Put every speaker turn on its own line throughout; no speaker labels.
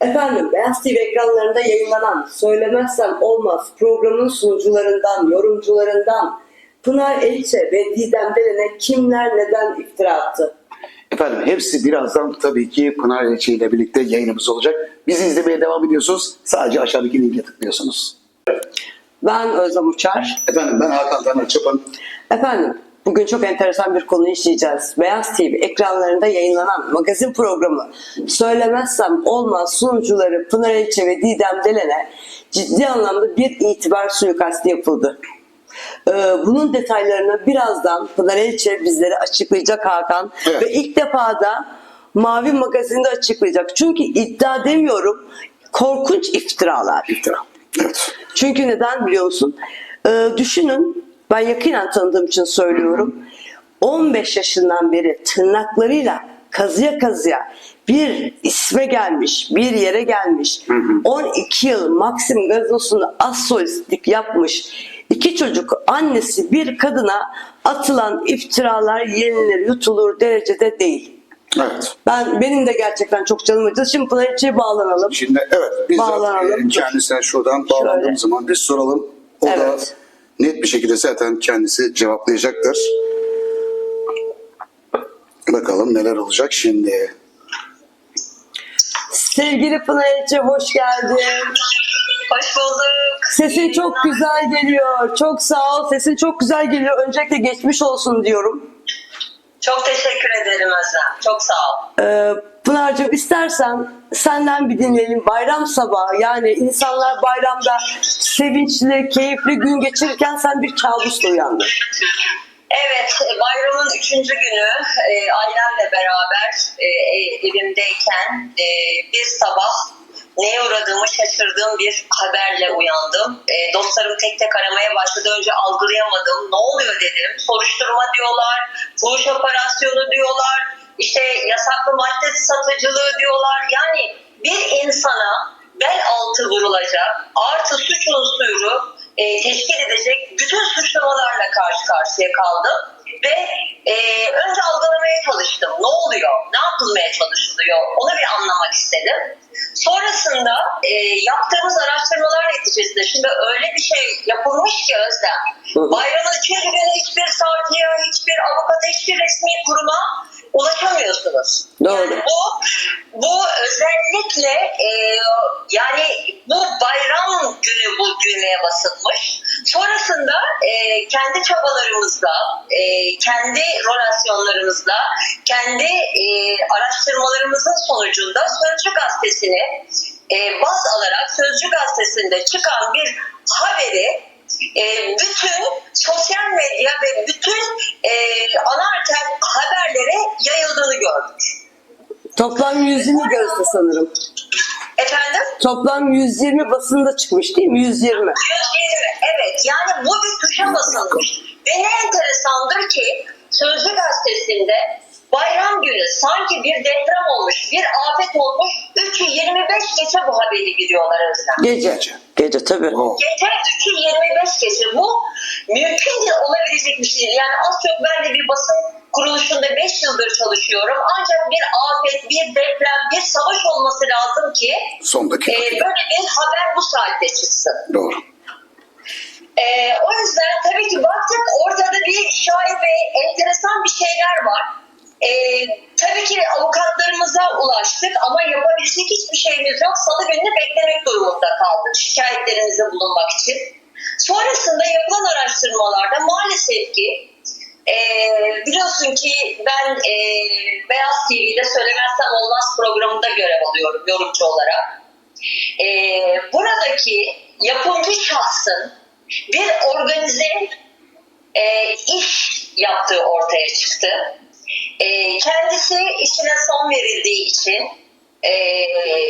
Efendim Beyaz TV ekranlarında yayınlanan Söylemezsem Olmaz programın sunucularından, yorumcularından Pınar Elçe ve Didem Belen'e kimler neden iftira attı?
Efendim hepsi birazdan tabii ki Pınar Elçi ile birlikte yayınımız olacak. Bizi izlemeye devam ediyorsunuz. Sadece aşağıdaki linke tıklıyorsunuz.
Ben Özlem Uçar.
Efendim ben Hakan Taner Çapan.
Efendim bugün çok enteresan bir konu işleyeceğiz. Beyaz TV ekranlarında yayınlanan magazin programı Söylemezsem Olmaz sunucuları Pınar Elçe ve Didem Belen'e ciddi anlamda bir itibar suikasti yapıldı. Ee, bunun detaylarını birazdan Pınar Elçe bizlere açıklayacak Hakan.
Evet.
Ve ilk defa da Mavi Magazin'de açıklayacak. Çünkü iddia demiyorum korkunç iftiralar.
İftira. Evet.
Çünkü neden biliyor musun? Ee, düşünün, ben yakinen tanıdığım için söylüyorum. 15 yaşından beri tırnaklarıyla kazıya kazıya bir isme gelmiş, bir yere gelmiş. 12 yıl Maxim gazinosunda az solistlik yapmış. İki çocuk annesi bir kadına atılan iftiralar yenilir yutulur derecede değil.
Evet.
Ben benim de gerçekten çok canım acıdı. Şimdi Pınar İlçe'ye bağlanalım.
Şimdi evet biz
Bağlanalım.
e, kendisine şuradan bağlandığımız
Şöyle.
zaman bir soralım. O da
Evet.
Net bir şekilde zaten kendisi cevaplayacaktır. Bakalım neler olacak şimdi.
Sevgili Pınar İlçe hoş geldin.
Hoş bulduk.
Sesin çok güzel geliyor. Çok sağ ol. Sesin çok güzel geliyor. Öncelikle geçmiş olsun diyorum.
Çok teşekkür ederim Özlem. Çok sağ ol.
Ee, Pınar'cığım istersen senden bir dinleyelim. Bayram sabahı yani insanlar bayramda sevinçli, keyifli gün geçirirken sen bir kabusla uyandın.
Evet, bayramın üçüncü günü e, ailemle beraber e, e, evimdeyken e, bir sabah neye uğradığımı şaşırdığım bir haberle uyandım. E, dostlarım tek tek aramaya başladı. Önce algılayamadım. Ne oluyor dedim. Soruşturma diyorlar, fuhuş operasyonu diyorlar, işte yasaklı madde satıcılığı diyorlar. Yani bir insana bel altı vurulacak, artı suç unsuru e, teşkil edecek bütün suçlamalarla karşı karşıya kaldım. Ve e, önce algılamaya çalıştım. Ne oluyor? Ne yapılmaya çalışılıyor? Onu bir anlamak istedim. Sonrasında e, yaptığımız araştırmalar neticesinde şimdi öyle bir şey yapılmış ki Özlem. Bayramın üçüncü günü hiçbir savcıya, hiçbir avukata, hiçbir resmi kuruma ulaşamıyorsunuz.
Doğru.
Yani bu bu özellikle e, yani bu bayram günü bu düğmeye basılmış. Sonrasında e, kendi çabalarımızla, e, kendi relasyonlarımızla, kendi e, araştırmalarımızın sonucunda Sözcü Gazetesi'ni e, baz alarak Sözcü Gazetesi'nde çıkan bir
Toplam 120 gazete sanırım.
Efendim?
Toplam 120 basında çıkmış değil mi? 120.
120. Evet yani bu bir tuşa basılmış. Ve ne enteresandır ki Sözcü Gazetesi'nde bayram günü sanki bir deprem olmuş, bir afet olmuş. 3'ü 25 geçe bu haberi giriyorlar Özlem.
Gece. Gece tabii.
Oh.
Gece 3'ü 25 geçe bu mümkün değil olabilecek bir şey değil. Yani az çok ben de bir basın kuruluşunda 5 yıldır çalışıyorum. Ancak bir afet, bir deprem, bir savaş olması lazım ki
Son
e,
dakika.
böyle bir haber bu saatte çıksın.
Doğru.
Ee, o yüzden tabii ki baktık ortada bir şahit ve enteresan bir şeyler var. Ee, tabii ki avukatlarımıza ulaştık ama yapabilecek hiçbir şeyimiz yok. Salı gününü beklemek durumunda kaldık şikayetlerimizde bulunmak için. Sonrasında yapılan araştırmalarda maalesef ki e, biliyorsun ki ben e, Beyaz TV'de Söylemezsem Olmaz programında görev alıyorum yorumcu olarak. E, buradaki yapımcı şahsın bir organize e, iş yaptığı ortaya çıktı. E, kendisi işine son verildiği için e,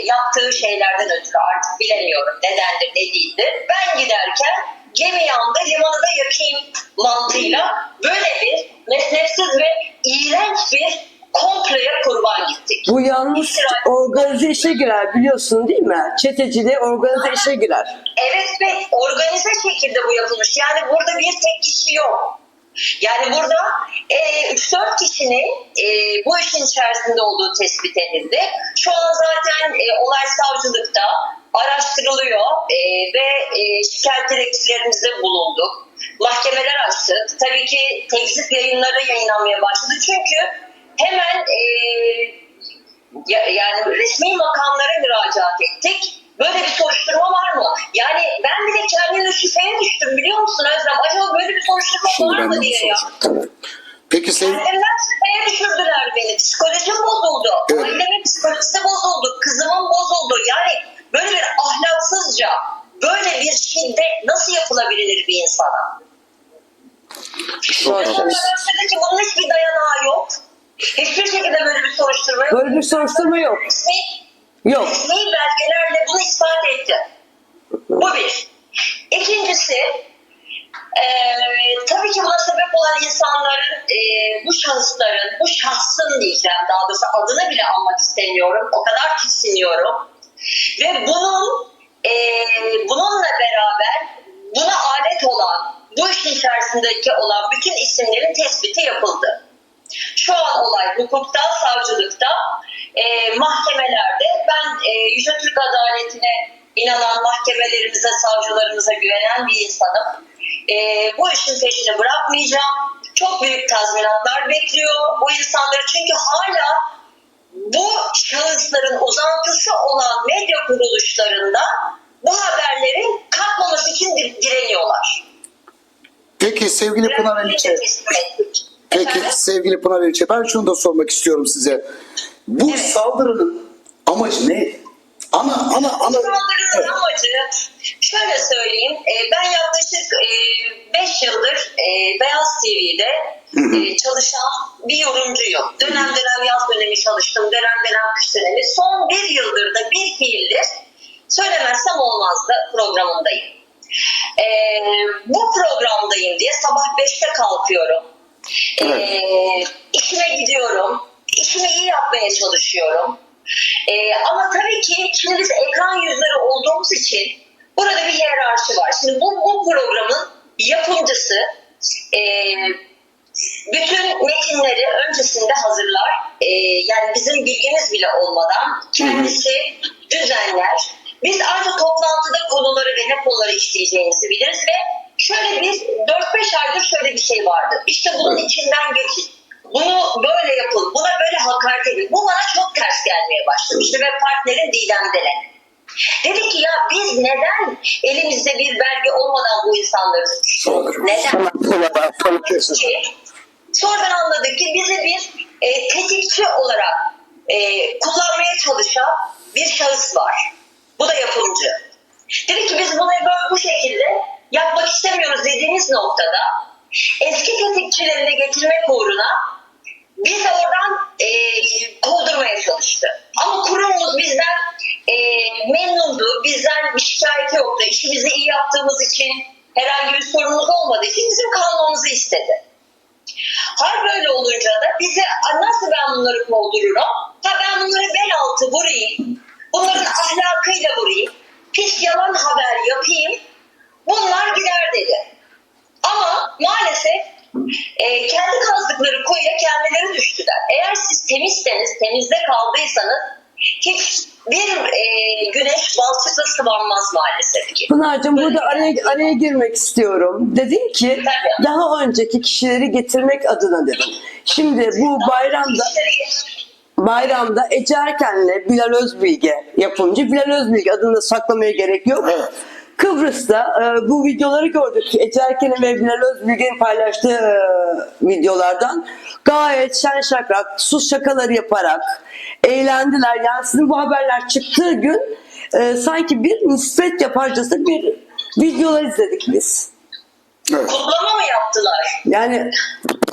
yaptığı şeylerden ötürü artık bilemiyorum nedendir ne değildir. Ben giderken gemi yandı limanı yakayım mantığıyla böyle bir mesnetsiz ve iğrenç bir komploya kurban gittik.
Bu yalnız organize işe girer biliyorsun değil mi? Çeteciliğe organize işe girer.
Evet ve organize şekilde bu yapılmış. Yani burada bir tek kişi yok. Yani burada e, 3-4 kişinin e, bu işin içerisinde olduğu tespit edildi. Şu an zaten e, olay savcılıkta araştırılıyor e, ve e, şikayet dilekçelerimizde bulunduk. Mahkemeler açtık. Tabii ki tekzip yayınları yayınlanmaya başladı. Çünkü hemen e, ya- yani resmi makamlara müracaat ettik. Böyle bir soruşturma var mı? Yani ben bile kendime şüpheye düştüm biliyor musun Özlem? Acaba böyle bir soruşturma
Şimdi
var
ben de
mı diye ya.
Peki sen
Kendimden şüpheye düşürdüler beni. Psikolojim bozuldu.
Evet.
Ailemin psikolojisi bozuldu. Kızımın bozuldu. Yani böyle bir ahlaksızca böyle bir şiddet nasıl yapılabilir bir insana? Sonra dedi ki bunun hiçbir dayanağı yok. Hiçbir şekilde böyle bir soruşturma yok.
Böyle bir soruşturma yok. Yok.
resmi belgelerle bunu ispat etti. Bu bir. İkincisi, eee, tabii ki buna sebep olan insanların, eee, bu şahısların, bu şahsın diyeceğim daha doğrusu adını bile almak istemiyorum. O kadar tiksiniyorum. Ve bunun, eee, bununla beraber buna alet olan, bu işin içerisindeki olan bütün isimlerin tespiti yapıldı. Şu an olay hukukta, savcılıkta, e, mahkemelerde. Ben e, Yüce Türk Adaletine inanan mahkemelerimize, savcılarımıza güvenen bir insanım. E, bu işin peşini bırakmayacağım. Çok büyük tazminatlar bekliyor bu insanları çünkü hala bu şahısların uzantısı olan medya kuruluşlarında bu haberlerin kalkmaması için di- direniyorlar.
peki sevgili Pınar Eliçe. Peki
Efendim?
sevgili Pınar Eliçe ben şunu da sormak istiyorum size. Bu
Evet.
saldırının amacı ne? Ana ana ana
Saldırının amacı şöyle söyleyeyim. e, ben yaklaşık 5 yıldır e, Beyaz TV'de e, çalışan bir yorumcuyum. Dönem dönem yaz dönemi çalıştım. Dönem dönem kış dönemi. Son bir yıldır da bir fiildir söylemezsem olmazdı programındayım. E, bu programdayım diye sabah 5'te kalkıyorum. E, işime gidiyorum. İşimi iyi yapmaya çalışıyorum. Ee, ama tabii ki şimdi biz ekran yüzleri olduğumuz için burada bir hiyerarşi var. Şimdi bu, bu programın yapımcısı e, bütün metinleri öncesinde hazırlar. E, yani bizim bilgimiz bile olmadan kendisi düzenler. Biz ancak toplantıda konuları ve ne konuları işleyeceğimizi biliriz ve şöyle bir 4-5 aydır şöyle bir şey vardı. İşte bunun içinden geçin. Bunu böyle yapın, buna böyle edin. Bu bana çok ters gelmeye başlamıştı ve partnerim Didem Delen. Dedi ki ya biz neden elimizde bir belge olmadan bu insanları suçluyoruz? Neden? sonradan anladık ki bizi bir e, tetikçi olarak e, kullanmaya çalışan bir şahıs var. Bu da yapımcı. Dedi ki biz bunu böyle bu şekilde yapmak istemiyoruz dediğiniz noktada eski tetikçilerini getirmek uğruna bizi oradan e, kovdurmaya çalıştı. Ama kurumumuz bizden e, memnundu. Bizden bir şikayeti yoktu. İşimizi iyi yaptığımız için herhangi bir sorunumuz olmadığı için bizim kalmamızı istedi. Hal böyle olunca da bize "Aa, nasıl ben bunları kovdururum? Ha ben bunları bel altı vurayım. Bunların ahlakıyla vurayım. Pis yalan haber yapayım. Bunlar gider dedi. Ama maalesef e, kendi kazdıkları kuyuya kendileri düştüler. Eğer siz temizseniz, temizde kaldıysanız hiç bir e, güneş balçıkla sıvanmaz maalesef ki.
Pınar'cığım burada araya, araya girmek istiyorum. Dedin ki
Tabii.
daha önceki kişileri getirmek adına dedim. Şimdi bu bayramda bayramda Ece Erken'le Bilal Özbilge yapımcı. Bilal Özbilge adını da saklamaya gerek yok.
Evet.
Kıbrıs'ta e, bu videoları gördük. Ece Erken'in ve Bilal Özbilge'nin paylaştığı e, videolardan gayet şen şakrak, sus şakaları yaparak eğlendiler. Yani sizin bu haberler çıktığı gün e, sanki bir nispet yaparcası bir videolar izledik biz.
Evet.
Kutlama mı yaptılar?
Yani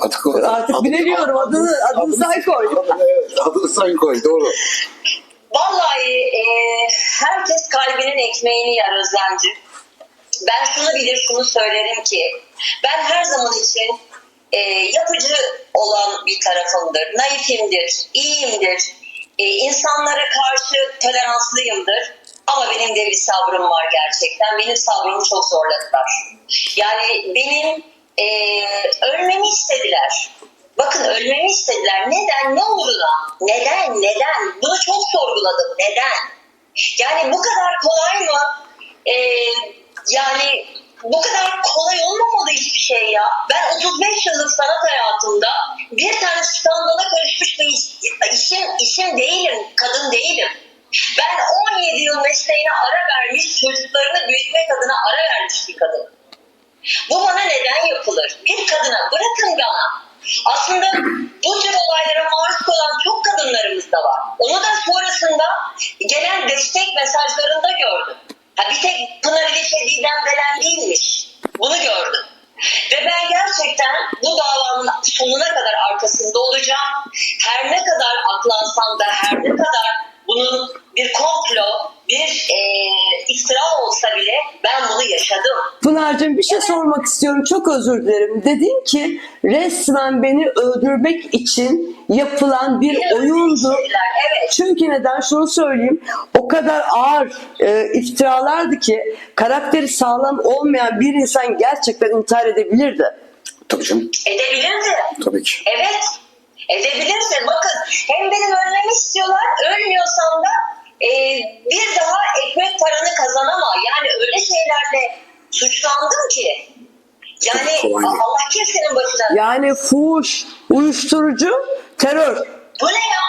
Artık,
Artık bilemiyorum, adını- adını sen koy.
Evet, adını sen koy doğru.
Vallahi e, herkes kalbinin ekmeğini yer Özlemci. Ben şunu bilir, şunu söylerim ki ben her zaman için e, yapıcı olan bir tarafımdır. Naifimdir, iyiyimdir. E, insanlara karşı toleranslıyımdır. Ama benim de bir sabrım var gerçekten. Benim sabrımı çok zorladılar. Yani benim e, ölmemi istediler. Bakın ölmemi istediler. Neden? Ne uğruna? Neden? Neden? Bunu çok sorguladım. Neden? Yani bu kadar kolay mı? E, yani bu kadar kolay olmamalı hiçbir şey ya. Ben 35 yıllık sanat hayatımda bir tane skandala karışmış bir iş- işim, işim değilim, kadın değilim. Ben 17 yıl mesleğine ara vermiş, çocuklarını büyütmek adına ara vermiş bir kadın. Bu bana neden yapılır? Bir kadına bırakın bana. Aslında bu tür olaylara maruz kalan çok kadınlarımız da var. Onu da sonrasında gelen destek mesajlarında gördüm. Ha bir tek Pınar İliç'e Didem Belen değilmiş. Bunu gördüm. Ve ben gerçekten bu davanın sonuna kadar arkasında olacağım. Her ne kadar aklansam da her ne kadar bunun bir komplo, bir eee iftira olsa bile ben bunu yaşadım.
Pınar'cığım bir şey sormak istiyorum. Çok özür dilerim. Dedin ki resmen beni öldürmek için yapılan bir oyundu.
Evet.
Çünkü neden? Şunu söyleyeyim. O kadar ağır e, iftiralardı ki karakteri sağlam olmayan bir insan gerçekten intihar edebilirdi.
Tabii canım.
Edebilirdi.
Tabii ki.
Evet. Edebilirse bakın hem benim ölmemi istiyorlar ölmüyorsam da e, bir daha ekmek paranı kazanama. Yani öyle şeylerle suçlandım ki. Yani. Allah kimsenin başına.
Yani fuhuş, uyuşturucu, terör.
Bu ne ya?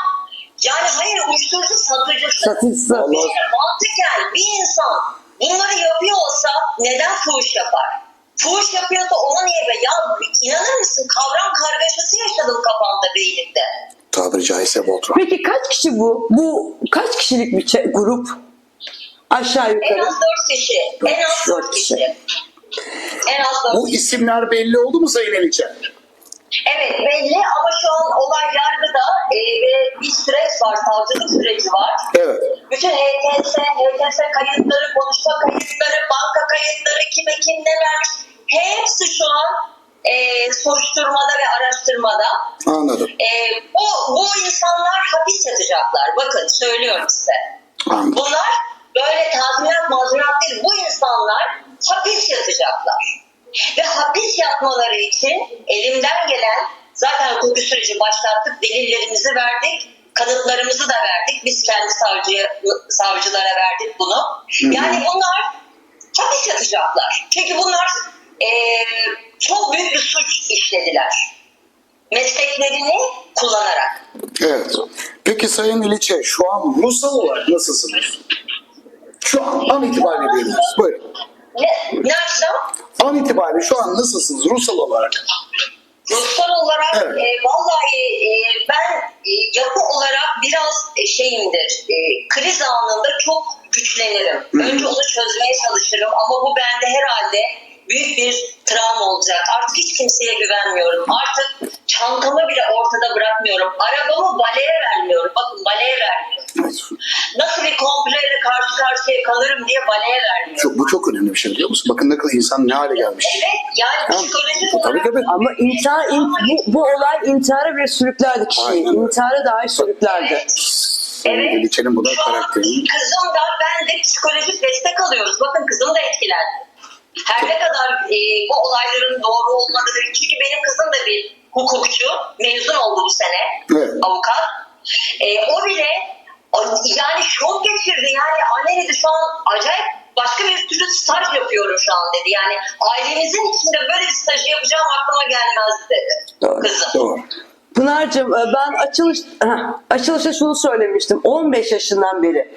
Yani hayır uyuşturucu satıcısı.
Satıcısı.
Bir mantıken bir insan bunları yapıyor olsa neden fuhuş yapar? Fuhuş yapıyorsa ona niye be? Ya inanır mısın kavram kargaşası yaşadım kafamda beynimde.
Tabiri caizse Voltron.
Peki kaç kişi bu? Bu kaç kişilik bir grup? Aşağı
En
yukarı.
az dört kişi. En az
Dört kişi.
kişi. En az dört
Bu isimler belli oldu mu Sayın Eliçe?
Evet belli ama şu an olay yargıda e, ve bir süreç var, savcılık süreci var.
Evet.
Bütün HTS, HTS kayıtları, konuşma kayıtları, banka kayıtları, kime kim ne vermiş hepsi şu an e, soruşturmada ve araştırmada.
Anladım.
E, bu, bu insanlar hapis yatacaklar. Bakın söylüyorum size.
Anladım.
Bunlar böyle tazminat mazminat değil. Bu insanlar hapis yatacaklar. Ve hapis yatmaları için elimden gelen zaten hukuki süreci başlattık. Delillerimizi verdik. Kanıtlarımızı da verdik. Biz kendi savcıya, savcılara verdik bunu. Yani bunlar hapis yatacaklar. Çünkü bunlar eee, çok büyük bir suç işlediler. Mesleklerini kullanarak.
Evet. Peki Sayın İliçe şu an ruhsal olarak nasılsınız? Şu an an itibariyle diyebiliriz. Buyurun.
Ne, ne açıdan?
An itibariyle şu an nasılsınız ruhsal olarak?
Ruhsal olarak
Evet.
e, vallahi e, ben e, yapı olarak biraz e, şeyimdir. E, kriz anında çok güçlenirim. Önce onu çözmeye çalışırım ama bu bende herhalde büyük bir travma olacak. Artık hiç kimseye güvenmiyorum. Artık çantamı bile ortada bırakmıyorum. Arabamı baleye vermiyorum. Bakın baleye vermiyorum.
Evet.
Nasıl bir kompleyle karşı karşıya kalırım diye baleye vermiyorum.
Çok, bu çok önemli bir şey biliyor musun? Bakın ne kadar insan ne hale gelmiş.
Evet yani
Tamam.
psikolojik
Tabii,
olarak
tabii.
Ama intihar, in- bu, bu olay intihara bile sürüklerdi kişiyi.
Aynen.
İntihara dahi sürüklerdi.
Evet.
Sayın İliçe'nin bu da karakterinin.
Kızım da ben de psikolojik destek alıyoruz. Bakın kızım da etkilendi. Her ne kadar e, bu olayların doğru olmadığı çünkü benim kızım da bir hukukçu. Mezun oldu bu sene.
Evet.
Avukat. E, o bile yani şok geçirdi. Yani anne dedi şu an acayip başka bir türlü staj yapıyorum şu an dedi. Yani ailemizin içinde böyle bir stajı yapacağım aklıma gelmezdi dedi.
Doğru,
Kızım.
Doğru.
Pınar'cığım e, ben açılış, açılışta şunu söylemiştim. 15 yaşından beri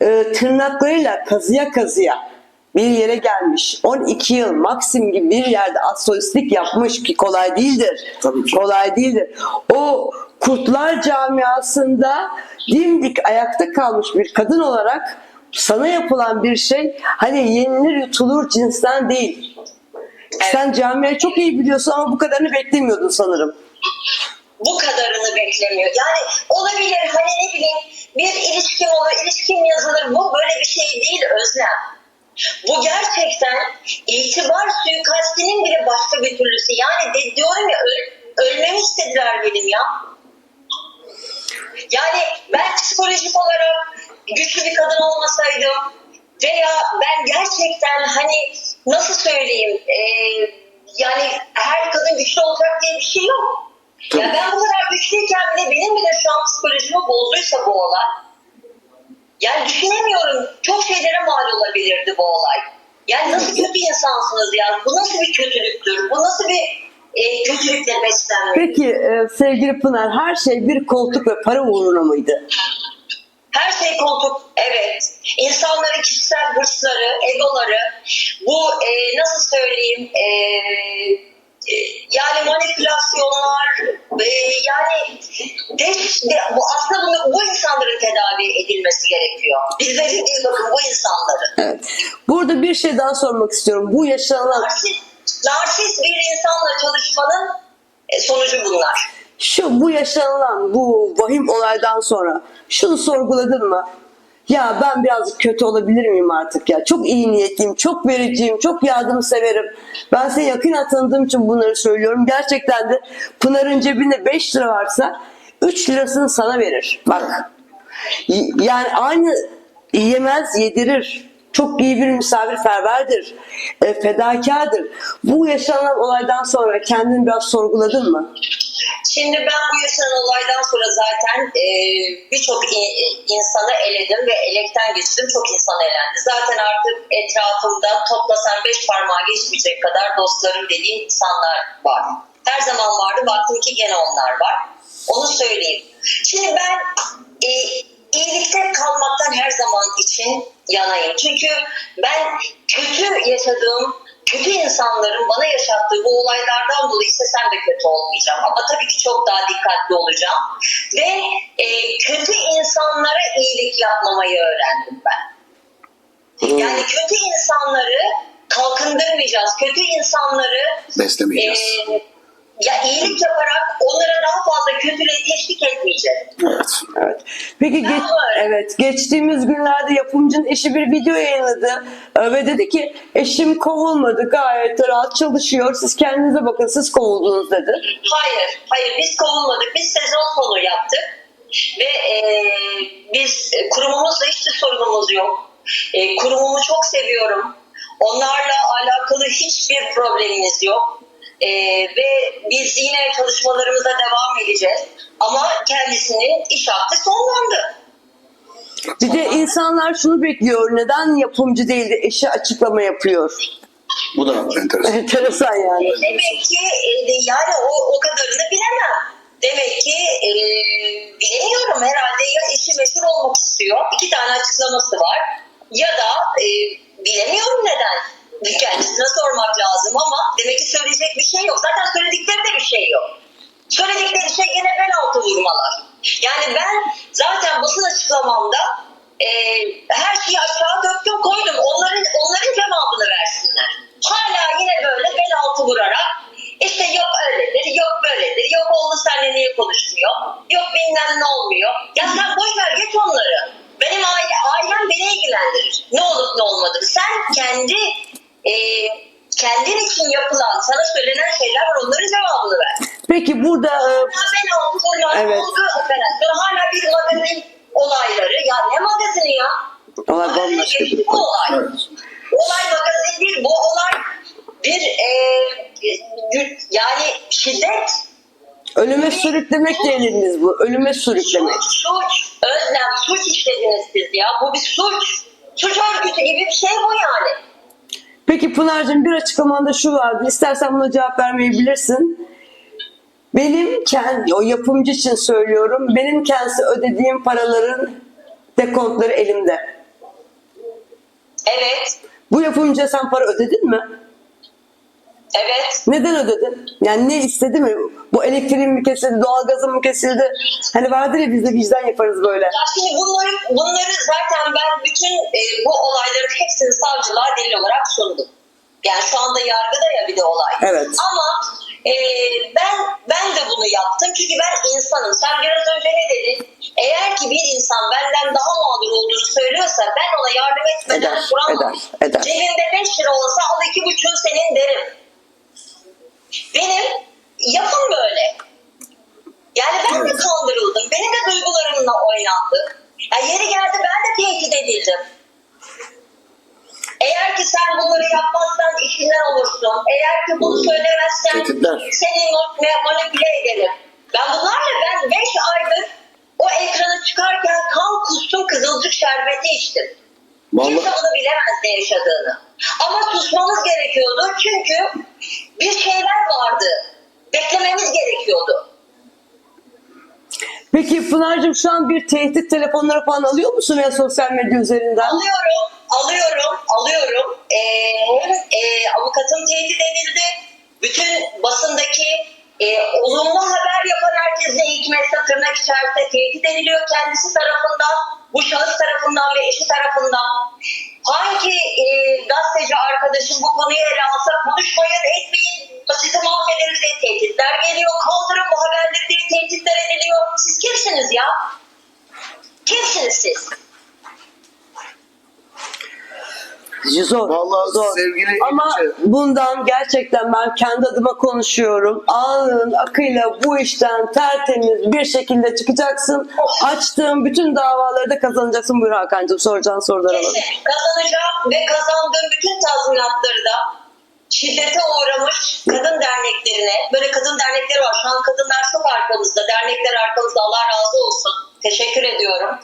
e, tırnaklarıyla kazıya kazıya bir yere gelmiş. 12 yıl Maksim gibi bir yerde astrolistlik yapmış ki kolay değildir.
Tabii ki.
Kolay değildir. O kurtlar camiasında dimdik ayakta kalmış bir kadın olarak sana yapılan bir şey hani yenilir yutulur cinsten değil. Sen camiayı çok iyi biliyorsun ama bu kadarını beklemiyordun sanırım.
bu kadarını beklemiyor. Yani olabilir hani ne bileyim bir ilişkim olur, ilişkim yazılır. Bu böyle bir şey değil Özlem. Bu gerçekten itibar suikastinin bile başka bir türlüsü. Yani de, diyorum ya öl, ölmemi istediler benim ya. Yani ben psikolojik olarak güçlü bir kadın olmasaydım veya ben gerçekten hani nasıl söyleyeyim e, yani her kadın güçlü olacak diye bir şey yok. Ya ben bu kadar güçlüyken bile benim bile şu an psikolojimi bozduysa bu olay. Yani düşünemiyorum. Çok şeylere mal olabilirdi bu olay. Yani nasıl kötü insansınız ya? Bu nasıl bir kötülüktür? Bu nasıl bir e, kötülükle beslenmek?
Peki e, sevgili Pınar her şey bir koltuk ve para uğruna mıydı?
Her şey koltuk, evet. İnsanların kişisel hırsları, egoları, bu e, nasıl söyleyeyim, e, e, yani manipülasyonlar, e, yani de, de- bu aslında bunu, bu insanların tedavi edilmesi gerekiyor. Bizlerin değil bakın bu insanların.
Evet. Burada bir şey daha sormak istiyorum. Bu yaşanan
Narsist, narsist bir insanla çalışmanın e, sonucu bunlar.
şu bu yaşanılan bu vahim olaydan sonra şunu sorguladın mı? Ya ben biraz kötü olabilir miyim artık ya? Çok iyi niyetliyim, çok vericiyim, çok yardımseverim. Ben seni yakın tanıdığım için bunları söylüyorum. Gerçekten de Pınar'ın cebinde 5 lira varsa 3 lirasını sana verir. Bak. Yani aynı yemez yedirir. Çok iyi bir misafirperverdir. E, fedakardır. Bu yaşanan olaydan sonra kendini biraz sorguladın mı?
Şimdi ben bu yaşanan olaydan sonra zaten e, birçok in- insanı eledim ve elekten geçtim. Çok insan elendi. Zaten artık etrafımda toplasan beş parmağı geçmeyecek kadar dostlarım dediğim insanlar var. Her zaman vardı. Baktım ki gene onlar var. Onu söyleyeyim. Şimdi ben e, iyilikte kalmaktan her zaman için yanayım. Çünkü ben kötü yaşadığım kötü insanların bana yaşattığı bu olaylardan dolayı istesem de kötü olmayacağım. Ama tabii ki çok daha dikkatli olacağım. Ve e, kötü insanlara iyilik yapmamayı öğrendim ben. Yani kötü insanları kalkındırmayacağız. Kötü insanları
Beslemeyeceğiz.
e, ya iyilik yaparak onlara daha fazla kötülüğe teşvik etmeyeceğiz.
Evet.
Evet. Peki geç, evet geçtiğimiz günlerde yapımcının eşi bir video yayınladı Ee, ve dedi ki eşim kovulmadı gayet rahat çalışıyor siz kendinize bakın siz kovuldunuz dedi.
Hayır, hayır biz kovulmadık. Biz sezon sonu yaptık. Ve e, biz e, kurumumuzla hiçbir sorunumuz yok. E, kurumumu çok seviyorum. Onlarla alakalı hiçbir problemimiz yok. E, ve biz yine çalışmalarımıza devam edeceğiz. Ama kendisinin iş hakkı sonlandı.
Bir de insanlar şunu bekliyor neden yapımcı değil de eşi açıklama yapıyor.
Bu da enteresan.
Enteresan yani.
Demek ki e, yani o, o kadarını bilemem. Demek ki e, bilemiyorum herhalde ya eşi meşhur olmak istiyor. İki tane açıklaması var. Ya da e, bilemiyorum neden. Kendisine sormak lazım ama şey yok. Zaten söylediklerinde bir şey yok. Söyledikleri şey gene bel altı vurmalar. Yani ben zaten basın açıklamamda e, her şeyi aşağı döktüm koydum. Onların onların cevabını versinler. Hala yine böyle bel altı vurarak işte yok öyledir, yok böyledir, yok oğlu seninle niye konuşmuyor, yok bilmem ne olmuyor. Ya sen boş ver geç onları. Benim aile, ailem beni ilgilendirir. Ne olup ne olmadı. Sen kendi e, kendin için yapılan, sana söylenen şeyler var onların cevabını ver.
Peki burada e,
ben oldu, sonra
Evet.
oldu operasyon. Hala bir magazin olayları. Ya ne magazini ya?
Olay bambaşka bir
bu olay.
Evet.
Olay magazin değil, bu olay bir e, e, yani şiddet,
ölüme sürüklemek deniliniz bu. Ölüme sürüklemek.
suç, suç, özlem, suç işlediniz siz ya. Bu bir suç. Suç örgütü gibi bir şey bu yani.
Peki Pınar'cığım bir açıklamanda şu vardı. İstersen buna cevap vermeyebilirsin. Benim kendi, o yapımcı için söylüyorum. Benim kendisi ödediğim paraların dekontları elimde.
Evet,
Bu yapımcıya sen para ödedin mi?
evet.
Neden ödedin? Yani ne istedi mi? Bu elektriğin mi kesildi, doğalgazın mı kesildi? Hani vardır ya biz de vicdan yaparız böyle.
Ya şimdi bunları, bunları ben bütün e, bu olayların hepsini savcılığa delil olarak sundum. Yani şu anda yargıda ya bir de olay.
Evet.
Ama e, ben ben de bunu yaptım çünkü ben insanım. Sen biraz önce ne dedin? Eğer ki bir insan benden daha mağdur olduğunu söylüyorsa ben ona yardım etmeden
Eder,
duramam.
eder, eder.
Cebinde 5 lira olsa al iki buçuğu senin derim. Benim yapım böyle. Yani ben de kandırıldım. Benim de duygularımla oynandı. Ya yeri geldi ben de tehdit edildim. Eğer ki sen bunları yapmazsan işinden olursun. Eğer ki bunu söylemezsen
Tehditler.
seni ma- manipüle ederim. Ben bunlarla ben 5 aydır o ekrana çıkarken kan kustum kızılcık şerbeti içtim. Kimse
Vallahi
bunu bilemez ne yaşadığını. Ama susmamız gerekiyordu çünkü bir şeyler vardı. Beklememiz gerekiyordu.
Peki Pınar'cığım şu an bir tehdit telefonları falan alıyor musun veya sosyal medya üzerinden?
Alıyorum, alıyorum, alıyorum. Ee, e, avukatım tehdit edildi. Bütün basındaki e, olumlu haber yapan herkese hikmetse tırnak içerisinde tehdit ediliyor kendisi tarafından, bu şahıs tarafından ve eşi tarafından. Hangi e, gazeteci arkadaşım bu konuyu ele alsa konuşmayın, etmeyin, sizi mahvederiz diye tehditler geliyor. Kaldırın bu haberleri diye tehditler ediliyor. Siz kimsiniz ya? Kimsiniz siz?
Zor.
Vallahi
zor.
sevgili
Ama
Ece-
bundan gerçekten ben kendi adıma konuşuyorum. Anın akıyla bu işten tertemiz bir şekilde çıkacaksın. Açtığın bütün davaları da kazanacaksın. Buyur Hakan'cığım soracağın soruları alalım.
Kesin kazanacağım ve kazandığım bütün tazminatları da şiddete uğramış kadın derneklerine, böyle kadın dernekleri var. Şu an kadınlar çok arkamızda, dernekler arkamızda. Allah razı olsun. Teşekkür ediyorum.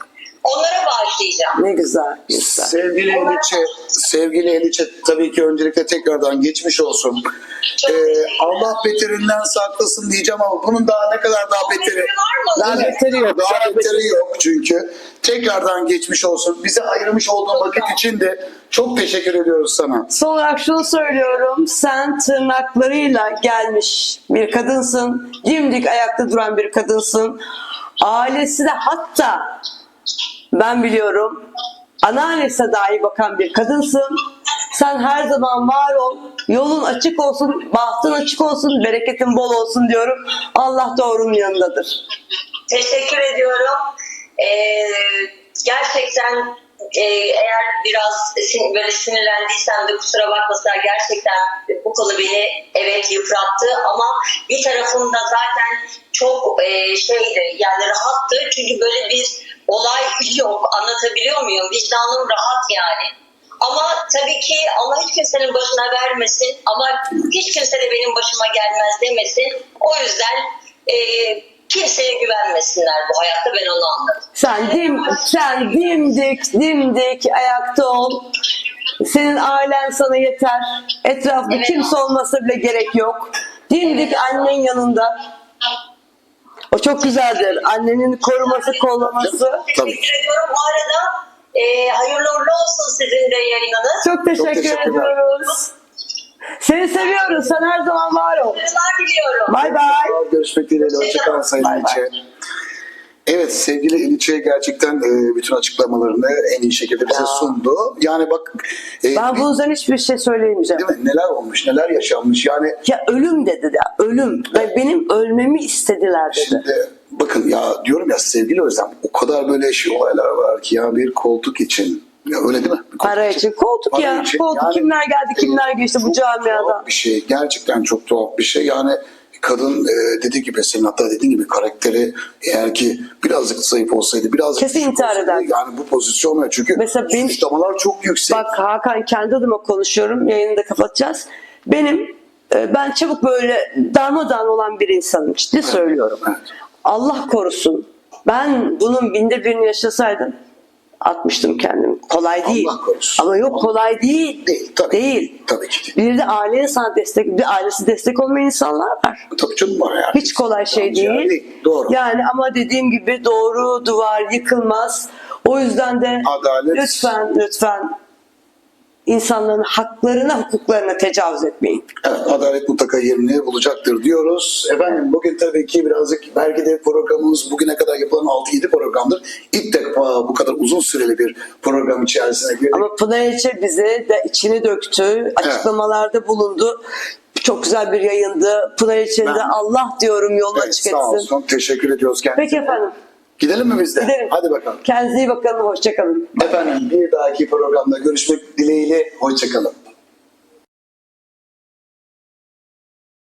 Onlara bağışlayacağım.
Ne güzel. güzel.
sevgili Eliçe, sevgili Eliçe tabii ki öncelikle tekrardan geçmiş olsun.
Çok
Ee. Allah beterinden saklasın diyeceğim ama bunun daha ne kadar daha beteri.
Daha beteri yok.
Daha beteri yok çünkü. Tekrardan geçmiş olsun. Bize ayırmış olduğun vakit için de çok teşekkür ediyoruz sana.
Son olarak şunu söylüyorum. Sen tırnaklarıyla gelmiş bir kadınsın. Dimdik ayakta duran bir kadınsın. Ailesi de hatta ben biliyorum anneannesine dahi bakan bir kadınsın. Sen her zaman var ol. Yolun açık olsun, bahtın açık olsun, bereketin bol olsun diyorum. Allah doğrunun yanındadır.
Teşekkür ediyorum. Ee, gerçekten e, eğer biraz sin- böyle sinirlendiysem de kusura bakmasınlar gerçekten bu konu beni evet yıprattı ama bir tarafım da zaten çok e, şeydi yani rahattı çünkü böyle bir olay yok anlatabiliyor muyum? Vicdanım rahat yani. Ama tabii ki Allah hiç kimsenin başına vermesin ama hiç kimse de benim başıma gelmez demesin. O yüzden e, kimseye güvenmesinler bu hayatta ben onu anladım.
Sen dim, sen dimdik, dimdik ayakta ol. Senin ailen sana yeter. Etrafta
Evet.
kimse olmasa bile gerek yok. Dimdik annen yanında. O çok güzeldir. Annenin koruması, kollaması.
Tabii.
Teşekkür ediyorum. Bu arada e, hayırlı uğurlu olsun sizin de yayınınız.
Çok teşekkür
teşekkürler.
ediyoruz. Seni seviyoruz. Sen her zaman var ol.
Diliyorum.
Bay bay.
Görüşmek dileğiyle. Hoşçakalın Sayın
Bay bay.
Evet sevgili Eliçe gerçekten e, bütün açıklamalarını en iyi şekilde bize sundu. Yani bak e,
Ben bunun üzerine hiçbir şey söyleyemeyeceğim.
değil mi? neler olmuş neler yaşanmış yani
Ya ölüm dedi ya ölüm. Ben- Benim ölmemi istediler dedi.
Şimdi bakın ya diyorum ya sevgili Özlem o kadar böyle şey olaylar var ki ya bir koltuk için ya öyle değil mi? Bir koltuk
Para için koltuk
Para
ya.
için
koltuk
yani,
kimler geldi kimler
e,
geçti bu
çok
camiada.
tuhaf bir şey gerçekten çok tuhaf bir şey yani kadın e, dediği gibi senin hatta dediğin gibi karakteri eğer ki birazcık zayıf olsaydı birazcık
Kesin intihar ederdi.
yani bu pozisyonla çünkü
Mesela benim-
suçlamalar çok yüksek.
Bak Hakan kendi adıma konuşuyorum. Yayını da kapatacağız. Benim e, ben çabuk böyle darmadağın olan bir insanım. Ciddi söylüyorum.
evet.
Allah korusun. Ben bunun binde birini yaşasaydım atmıştım kendimi. Kolay değil.
Allah korusun.
Ama yok kolay değil.
Değil, tabii.
Değil.
Tabii ki değil.
Bir de aileye sana destek, bir ailesi destek olmayan insanlar var.
Tabii canım var yani.
Hiç kolay şey değil.
yer Doğru.
Yani ama dediğim gibi doğru duvar yıkılmaz. O yüzden de
Adalet.
lütfen lütfen insanların haklarına, hukuklarına tecavüz etmeyin.
Evet, adalet mutlaka yerini bulacaktır diyoruz. Efendim bugün tabii ki birazcık belki de programımız bugüne kadar yapılan 6-7 programdır. İlk defa bu kadar uzun süreli bir program içerisine girdik.
Ama Pınar Elçe bize de içini döktü, açıklamalarda bulundu. Çok güzel bir yayındı. Pınar Elçe'nin de Allah diyorum yolunu
Evet,
açık
sağ
etsin.
olsun. Teşekkür ediyoruz kendisine.
Peki efendim.
Gidelim mi biz de?
Gidelim.
Hadi bakalım.
Kendinize iyi bakın. Hoşçakalın.
Efendim bir dahaki programda görüşmek dileğiyle. Hoşçakalın.